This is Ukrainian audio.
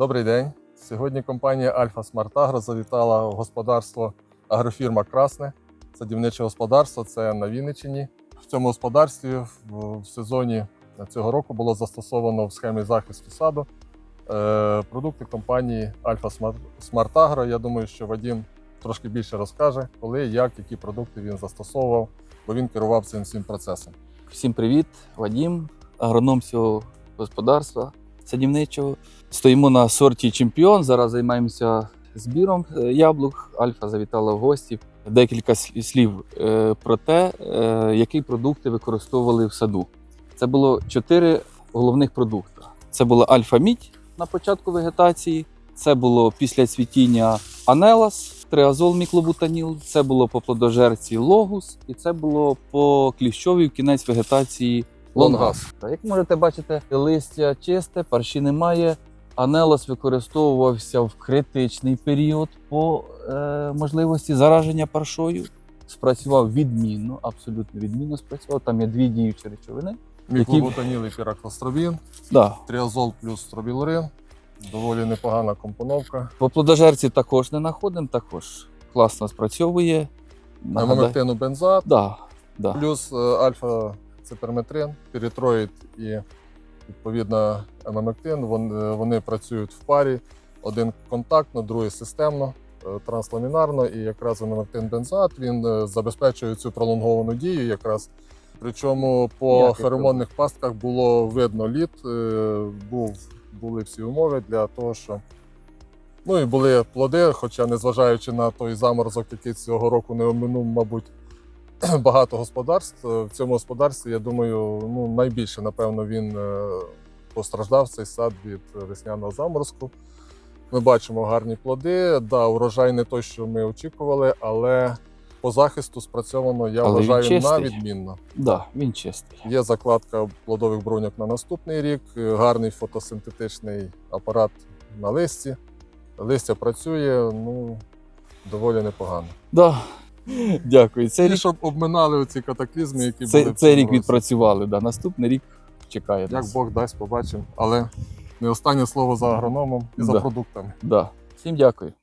Добрий день. Сьогодні компанія Альфа Смарт Агро завітала в господарство агрофірма Красне. Садівниче господарство це на Вінниччині. В цьому господарстві в, сезоні цього року було застосовано в схемі захисту саду е, продукти компанії Альфа Смарт, Смарт Агро. Я думаю, що Вадім трошки більше розкаже, коли, як, які продукти він застосовував, бо він керував цим всім процесом. Всім привіт, Вадім, агроном цього господарства садівничого. Стоїмо на сорті чемпіон. Зараз займаємося збіром е, яблук. Альфа завітала в гості. Декілька слів е, про те, е, які продукти використовували в саду. Це було чотири головних продукти. Це була альфа-мідь на початку вегетації. Це було після цвітіння анелас, триазол міклобутаніл, це було по плодожерці логус, і це було по кліщовій в кінець вегетації лонгас. Як можете бачити, листя чисте, парші немає. Анелос використовувався в критичний період по е, можливості зараження паршою. Спрацював відмінно, абсолютно відмінно спрацював. Там є дві діючі речовини. Міклобутаніл і піракостробін, Да. тріазол плюс стробілурин. Доволі непогана компоновка. По плодожерці також не знаходимо, також класно спрацьовує. Нагадаю- Амамектину бензат, Да, да. плюс е, альфа циперметрин, піритроїд і відповідно амамектин. Вони, вони працюють в парі. Один контактно, другий системно, е, трансламінарно. І якраз амамектин бензат він е, забезпечує цю пролонговану дію. Якраз причому по Як феромонних пастках було видно лід, е, був, були всі умови для того, що. Ну і були плоди, хоча, незважаючи на той заморозок, який цього року не оминув, мабуть, багато господарств. Е, В цьому господарстві, я думаю, ну, найбільше, напевно, він е, постраждав цей сад від весняного заморозку. Ми бачимо гарні плоди. Да, урожай не той, що ми очікували, але по захисту спрацьовано, я Але вважаю, на відмінно. Да, він чистий. Є закладка плодових бруньок на наступний рік, е, гарний фотосинтетичний апарат на листі. Листя працює, ну, доволі непогано. Да. Дякую. Цей рік, щоб обминали оці катаклізми, які були. цей, рік відпрацювали. Да. Наступний рік чекає. Як нас. Бог дасть, побачимо. Але не останнє слово за агрономом і за продуктами. Да. Всім дякую.